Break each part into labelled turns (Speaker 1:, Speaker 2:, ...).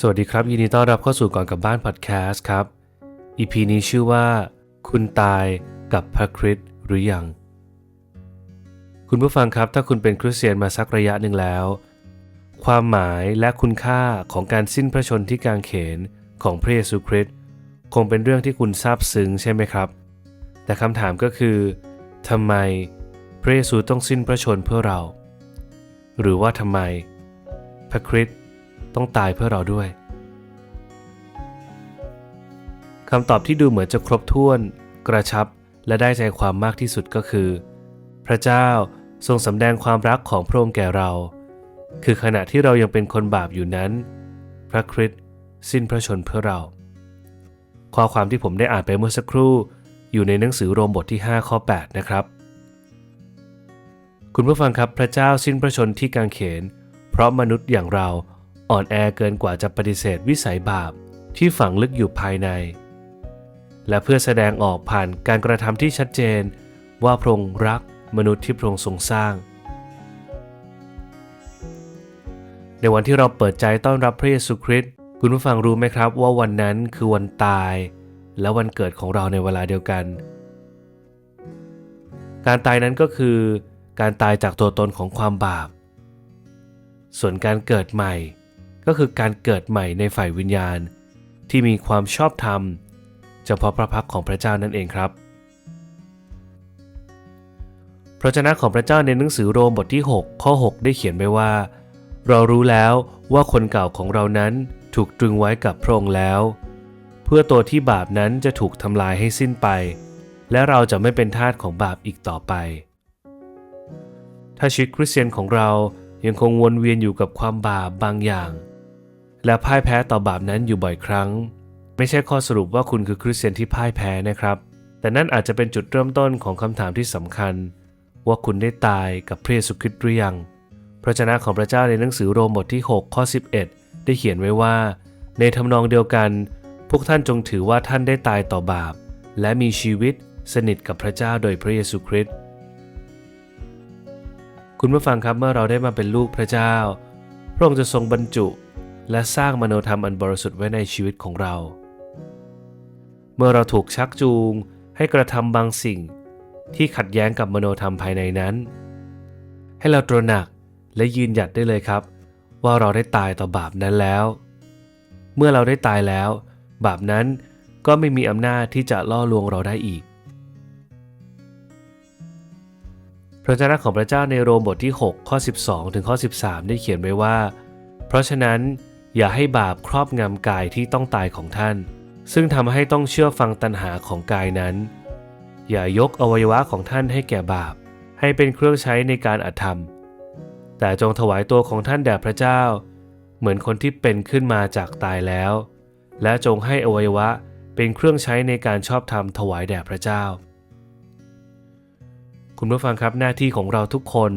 Speaker 1: สวัสดีครับ ยินดีต้อนรับเข้าสู่ก่อนกับบ้านพอดแคสต์ครับ EP นี้ชื่อว่า คุณตายกับพระคริสต์หรือยัง คุณผู้ฟังครับถ้าคุณเป็นคริสเตียนมาสักระยะหนึ่งแล้ว ความหมายและคุณค่าของการสิ้นพระชนที่กางเขนของพระเยซูคริสต์คงเป็นเรื่องที่คุณซาบซึ้งใช่ไหมครับ แต่คำถามก็คือทำไมพระเยซูต้องสิ้นพระชนเพื่อเรา หรือว่าทำไม พระคริสต์ ต้องตายเพื่อเราด้วยคำตอบที่ดูเหมือนจะครบถ้วน กระชับและได้ใจความมากที่สุดก็คือ พระเจ้าทรงสำแดงความรักของพระองค์แก่เรา คือขณะที่เรายังเป็นคนบาปอยู่นั้น พระคริสต์สิ้นพระชนเพื่อเรา ข้อความที่ผมได้อ่านไปเมื่อสักครู่ อยู่ในหนังสือโรมบทที่ 5 ข้อ 8 นะครับ คุณผู้ฟังครับพระเจ้าสิ้นพระชนที่กางเขน เพราะมนุษย์อย่างเรา อ่อนแอเกินกว่าจะปฏิเสธวิสัยบาปที่ฝังลึกอยู่ภายใน และเพื่อแสดงออกผ่านการกระทำที่ชัดเจน ว่าพระองค์รักมนุษย์ที่พระองค์ทรงสร้าง ในวันที่เราเปิดใจต้อนรับพระเยซูคริสต์คุณผู้ฟังรู้ไหมครับว่าวันนั้นคือวันตาย และวันเกิดของเราในเวลาเดียวกัน การตายนั้นก็คือการตายจากตัวตนของความบาป ส่วนการเกิดใหม่ ก็คือการเกิดใหม่ในฝ่ายวิญญาณ ที่มีความชอบธรรมเฉพาะพระพักของพระเจ้านั่นเองครับ พระเจ้าของพระเจ้าในหนังสือโรมบทที่ 6 ข้อ 6 ได้เขียนไว้ว่า เรารู้แล้วว่าคนเก่าของเรานั้นถูกตรึงไว้กับพระองค์แล้ว เพื่อตัวที่บาปนั้นจะถูกทำลายให้สิ้นไป และเราจะไม่เป็นทาสของบาปอีกต่อไป ถ้าชีวิตคริสเตียนของเรายังคงวนเวียนอยู่กับความบาปบางอย่าง และพ่ายแพ้ต่อบาปนั้นอยู่บ่อยครั้ง ไม่ใช่ข้อสรุปว่าคุณคือคริสเตียนที่พ่ายแพ้นะครับ แต่นั่นอาจจะเป็นจุดเริ่มต้นของคำถามที่สำคัญ ว่าคุณได้ตายกับพระเยซูคริสต์หรือยังพระเจ้าของพระเจ้าในหนังสือโรมบทที่ 6 ข้อ 11 ได้เขียนไว้ว่า ในทำนองเดียวกัน พวกท่านจงถือว่าท่านได้ตายต่อบาป และมีชีวิตสนิทกับพระเจ้าโดยพระเยซูคริสต์คุณผู้ฟังครับเมื่อเราได้มาเป็นลูกพระเจ้า พระองค์จะทรงบรรจุ และสร้างมโนธรรมอันบริสุทธิ์ไว้ในชีวิตของเรา เมื่อเราถูกชักจูงให้กระทำบางสิ่งที่ขัดแย้งกับมโนธรรมภายในนั้น ให้เราตระหนักและยืนหยัดได้เลยครับ ว่าเราได้ตายต่อบาปนั้นแล้ว เมื่อเราได้ตายแล้ว บาปนั้นก็ไม่มีอำนาจที่จะล่อลวงเราได้อีก พระเจ้าของพระเจ้าในโรมบทที่ 6 ข้อ 12 ถึงข้อ 13 ได้เขียนไว้ว่า เพราะฉะนั้น อย่าให้บาปครอบงำกายที่ต้องตายของท่าน ซึ่งทำให้ต้องเชื่อฟังตัณหาของกายนั้น อย่ายกอวัยวะของท่านให้แก่บาป ให้เป็นเครื่องใช้ในการอธรรม แต่จงถวายตัวของท่านแด่พระเจ้า เหมือนคนที่เป็นขึ้นมาจากตายแล้ว และจงให้อวัยวะเป็นเครื่องใช้ในการชอบธรรมถวายแด่พระเจ้า คุณผู้ฟังครับหน้าที่ของเราทุกคน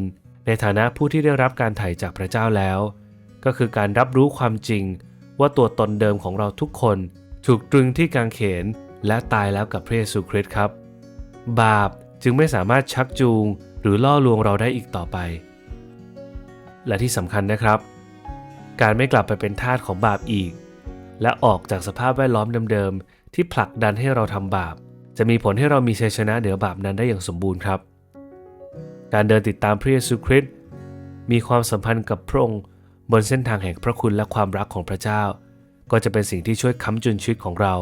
Speaker 1: ในฐานะผู้ที่ได้รับการไถ่จากพระเจ้าแล้ว ก็คือการรับรู้ความจริง ว่าตัวตนเดิมของเราทุกคน ถูกตรึงที่กางเขนและตายแล้วกับพระเยซูคริสต์ครับ บาปจึงไม่สามารถชักจูงหรือล่อลวงเราได้อีกต่อไป และที่สำคัญนะครับ การไม่กลับไปเป็นทาสของบาปอีก และออกจากสภาพแวดล้อมเดิมๆ ที่ผลักดันให้เราทำบาป จะมีผลให้เรามีชัยชนะเหนือบาปนั้นได้อย่างสมบูรณ์ครับ การเดินติดตามพระเยซูคริสต์มีความสัมพันธ์กับพระองค์ บนเส้นทางแห่งพระคุณและความรักของพระเจ้า ก็จะเป็นสิ่งที่ช่วยค้ำจุนชีวิตของเรา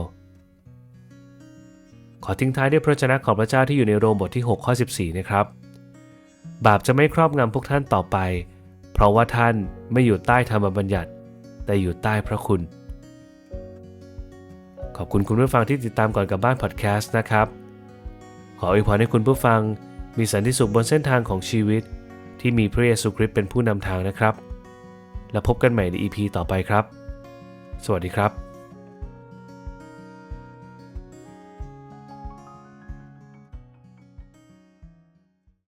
Speaker 1: ขอทิ้งท้ายด้วยพระชนะของพระเจ้าที่อยู่ในโรมบทที่ 6 ข้อ 14 นะครับ บาปจะไม่ครอบงำพวกท่านต่อไป เพราะว่าท่านไม่อยู่ใต้ธรรมบัญญัติ แต่อยู่ใต้พระคุณ ขอบคุณคุณผู้ฟังที่ติดตามก่อนกับบ้านพอดแคสต์นะครับ ขออวยพรให้คุณผู้ฟังมีสันติสุขบนเส้นทางของชีวิต ที่มีพระเยซูคริสต์เป็นผู้นำทางนะครับ แล้วพบกันใหม่ใน EP ต่อไปครับ สวัสดีครับ